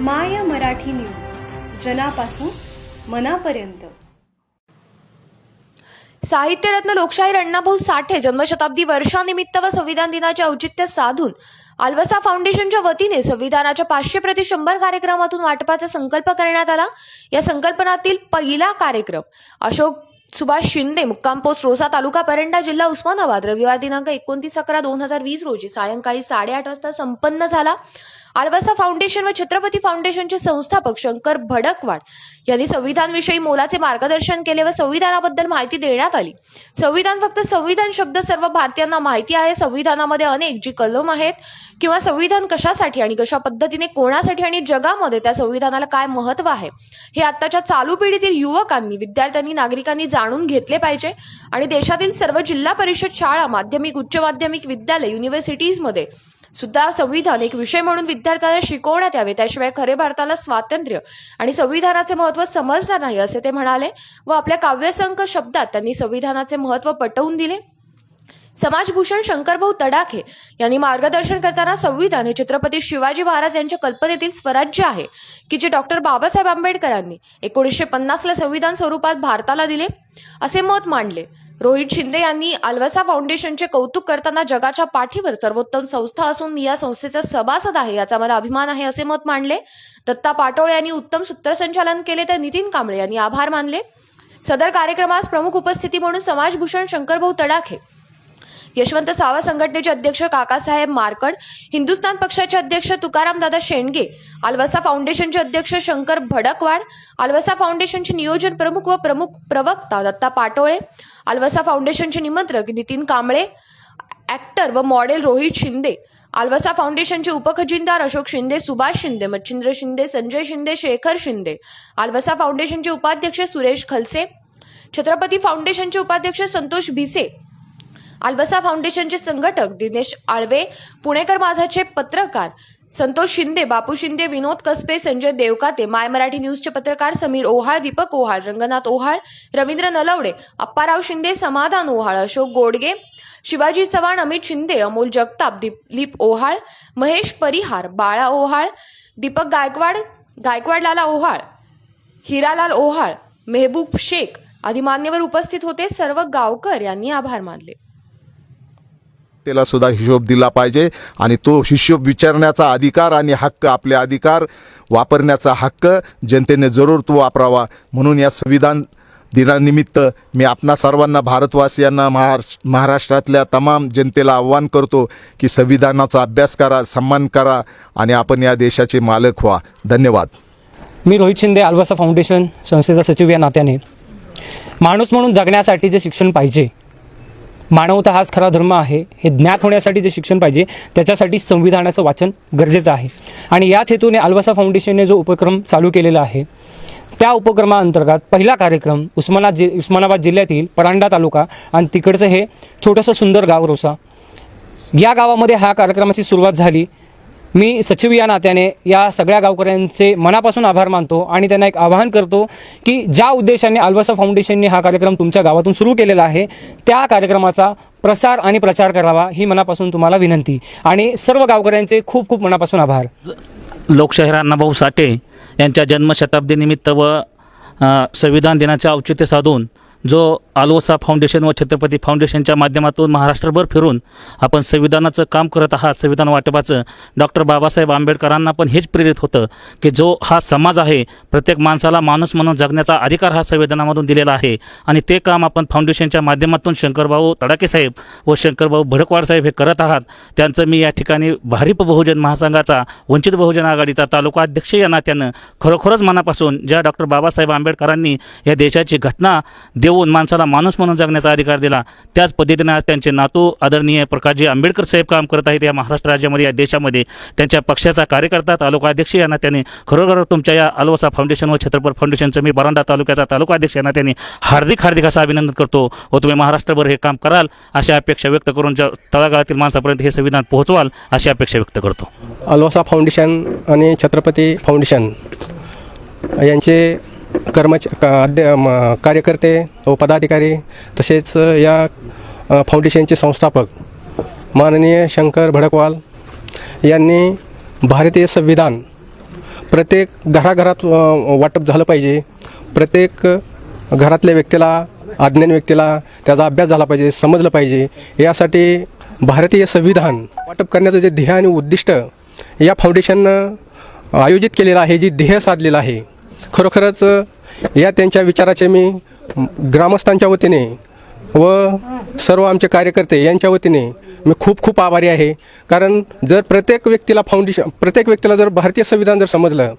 माया Marathi news जनापासून मनापर्यंत. साहित्यरत्न लोकशाहीर अण्णाभाऊ साठे जन्मशताब्दी वर्षानिमित्त व संविधान दिनाचे औचित्य साधून आल्वसा फाउंडेशनच्या वतीने संविधानाच्या पाचशे प्रति शंभर कार्यक्रमातून वाटपाचा संकल्प करण्यात आला. या संकल्पनातील पहिला कार्यक्रम अशोक सुभाष शिंदे मुक्काम पोस्ट रोसा तालुका परंडा जिल्हा उस्मानाबाद. रविवार दिनांक एकोणतीस अकरा दोन हजार वीस रोजी सायंकाळी साडेआठ वाजता संपन्न झाला. आलवासा फाउंडेशन व छत्रपती फाउंडेशनचे संस्थापक शंकर भडकवाड यांनी संविधानविषयी मोलाचे मार्गदर्शन केले व संविधानाबद्दल माहिती देण्यात आली. संविधान फक्त संविधान शब्द सर्व भारतीयांना माहिती आहे. संविधानामध्ये अनेक जी कलम आहेत किंवा संविधान कशासाठी आणि कशा पद्धतीने कोणासाठी आणि जगामध्ये त्या संविधानाला काय महत्त्व आहे? हे आत्ताच्या चालू पिढीतील युवकांनी विद्यार्थ्यांनी नागरिकांनी जाणून घेतले पाहिजे आणि देशातील सर्व जिल्हा परिषद शाळा माध्यमिक उच्च माध्यमिक विद्यालय युनिव्हर्सिटीजमध्ये सुद्धा संविधान एक विषय म्हणून विद्यार्थ्यांना शिकवण्यात यावे. त्याशिवाय खरे भारताला स्वातंत्र्य आणि संविधानाचे महत्त्व समजणार नाही असे ते म्हणाले व आपल्या काव्यसंख शब्दात त्यांनी संविधानाचे महत्त्व पटवून दिले. समाजभूषण शंकरभाऊ तडाखे यांनी मार्गदर्शन करताना संविधान हे छत्रपती शिवाजी महाराज यांच्या कल्पनेतील स्वराज्य आहे की जे डॉक्टर बाबासाहेब आंबेडकरांनी एकोणीसशे पन्नासला संविधान स्वरूपात भारताला दिले असे मत मांडले. रोहित शिंदे यांनी आल्वासा फाउंडेशनचे कौतुक करताना जगाच्या पाठीवर सर्वोत्तम संस्था असून मी या संस्थेचा सभासद आहे याचा मला अभिमान आहे असे मत मांडले. दत्ता पाटोळे यांनी उत्तम सूत्रसंचालन केले तर नितीन कांबळे यांनी आभार मानले. सदर कार्यक्रमास प्रमुख उपस्थिती म्हणून समाजभूषण शंकरभाऊ तडाखे. यशवंत सावा संघटनेचे अध्यक्ष काकासाहेब मारकड हिंदुस्थान पक्षाचे अध्यक्ष तुकारामदादा शेंडगे आल्वासा फाउंडेशनचे अध्यक्ष शंकर भडकवाड आल्वासा फाउंडेशनचे नियोजन प्रमुख व प्रमुख प्रवक्ता दत्ता पाटोळे आल्वासा फाउंडेशनचे निमंत्रक नितीन कांबळे ॲक्टर व मॉडेल रोहित शिंदे आल्वासा फाउंडेशनचे उपखजिनदार अशोक शिंदे सुभाष शिंदे मच्छिंद्र शिंदे संजय शिंदे शेखर शिंदे आल्वासा फाउंडेशनचे उपाध्यक्ष सुरेश खलसे छत्रपती फाउंडेशनचे उपाध्यक्ष संतोष भिसे आल्बसा फाउंडेशनचे संघटक दिनेश आळवे पुणेकर माझाचे पत्रकार संतोष शिंदे बापू शिंदे विनोद कसबे संजय देवकाते माय मराठी न्यूजचे पत्रकार समीर ओहाळ दीपक ओहाळ रंगनाथ ओहाळ रवींद्र नलवडे अप्पाराव शिंदे समाधान ओहाळ अशोक गोडगे शिवाजी चव्हाण अमित शिंदे अमोल जगताप दिलीप ओहाळ महेश परिहार बाळा ओहाळ दीपक गायकवाड गायकवाड लाला ओहाळ हिरालाल ओहाळ मेहबूब शेख आदी मान्यवर उपस्थित होते. सर्व गावकर यांनी आभार मानले. त्याला सुद्धा हिशोब दिला पाहिजे आणि तो हिशोब विचारण्याचा अधिकार आणि हक्क आपले अधिकार वापरण्याचा हक्क जनतेने जरूर तो वापरावा. म्हणून या संविधान दिनानिमित्त मी आपणा सर्वांना भारतवासियांना महाराष्ट्र महाराष्ट्रातल्या तमाम जनतेला आव्हान करतो की संविधानाचा अभ्यास करा सन्मान करा आणि आपण या देशाचे मालक व्हा. धन्यवाद. मी रोहित शिंदे आल्वासा फाउंडेशन संस्थेचा सचिव या नात्याने. माणूस म्हणून जगण्यासाठी जे शिक्षण पाहिजे मानवता हाच खरा धर्म आहे. हे ज्ञात होण्यासाठी जे शिक्षण पाहिजे त्याच्यासाठी संविधानाचं वाचन गरजेचं आहे. आणि याच हेतूने अल्वासा फाउंडेशनने जो उपक्रम चालू केलेला आहे त्या उपक्रमाअंतर्गत पहिला कार्यक्रम उस्मानाबाद जि उस्मानाबाद जिल्ह्यातील परांडा तालुका आणि तिकडचं हे छोटंसं सुंदर गाव रोसा. या गावामध्ये हा कार्यक्रमाची सुरुवात झाली. मी सचिव या नात्याने या सगळ्या गावकऱ्यांचे मनापासून आभार मानतो आणि त्यांना एक आवाहन करतो की ज्या उद्देशाने आल्वासा फाउंडेशनने हा कार्यक्रम तुमच्या गावातून सुरू केलेला आहे त्या कार्यक्रमाचा प्रसार आणि प्रचार करावा ही मनापासून तुम्हाला विनंती. आणि सर्व गावकऱ्यांचे खूप खूप मनापासून आभार. लोकशाहीर अण्णाभाऊ साठे यांच्या जन्मशताब्दीनिमित्त व संविधान दिनाचे औचित्य साधून जो आलोसा फाउंडेशन व छत्रपती फाउंडेशनच्या माध्यमातून महाराष्ट्रभर फिरून आपण संविधानाचं काम करत आहात. संविधान वाटपाचं डॉक्टर बाबासाहेब आंबेडकरांना पण हेच प्रेरित होतं की जो हा समाज आहे प्रत्येक माणसाला माणूस म्हणून जगण्याचा अधिकार हा संविधानामधून दिलेला आहे. आणि ते काम आपण फाउंडेशनच्या माध्यमातून शंकरभाऊ तडाके साहेब व शंकरभाऊ भडकवाड साहेब हे करत आहात. त्यांचं मी या ठिकाणी भारिप बहुजन महासंघाचा वंचित बहुजन आघाडीचा तालुका अध्यक्ष या नात्यानं खरोखरच मनापासून ज्या डॉक्टर बाबासाहेब आंबेडकरांनी या देशाची घटना देऊन माणसाला माणूस म्हणून जगण्याचा अधिकार दिला. त्याच पद्धतीने आज त्यांचे नातू आदरणीय प्रकाशजी आंबेडकर साहेब काम करत आहेत. या महाराष्ट्र राज्यामध्ये या देशामध्ये त्यांच्या पक्षाचा कार्यकर्ता तालुका अध्यक्ष या नात्याने खरोखर तुमच्या या अलवसा फाउंडेशन व छत्रपती फाउंडेशनचं मी बरांडा तालुक्याचा तालुका अध्यक्ष या नात्याने हार्दिक हार्दिक असं अभिनंदन करतो. व तुम्ही महाराष्ट्रभर हे काम कराल अशा अपेक्षा व्यक्त करून ज्या तळागाळातील माणसापर्यंत हे संविधान पोहोचवाल अशी अपेक्षा व्यक्त करतो. अलवसा फाउंडेशन आणि छत्रपती फाउंडेशन यांचे कर्मच अध्य म- कार्यकर्ते व पदाधिकारी तसेच या फाउंडेशनचे संस्थापक माननीय शंकर भडकवाल यांनी भारतीय संविधान प्रत्येक घराघरात वाटप झालं पाहिजे. प्रत्येक घरातल्या व्यक्तीला अज्ञान व्यक्तीला त्याचा अभ्यास झाला पाहिजे समजलं पाहिजे. यासाठी भारतीय संविधान वाटप करण्याचं जे ध्येय आणि उद्दिष्ट या फाउंडेशननं आयोजित केलेलं आहे जी ध्येय साधलेलं आहे खरोखरच या त्यांच्या विचाराचे मी ग्रामस्थांच्या वतीने व सर्व आमचे कार्यकर्ते यांच्या वतीने मी खूप खूप आभारी आहे. कारण जर प्रत्येक व्यक्तीला फाउंडेशन प्रत्येक व्यक्तीला जर भारतीय संविधान जर समजलं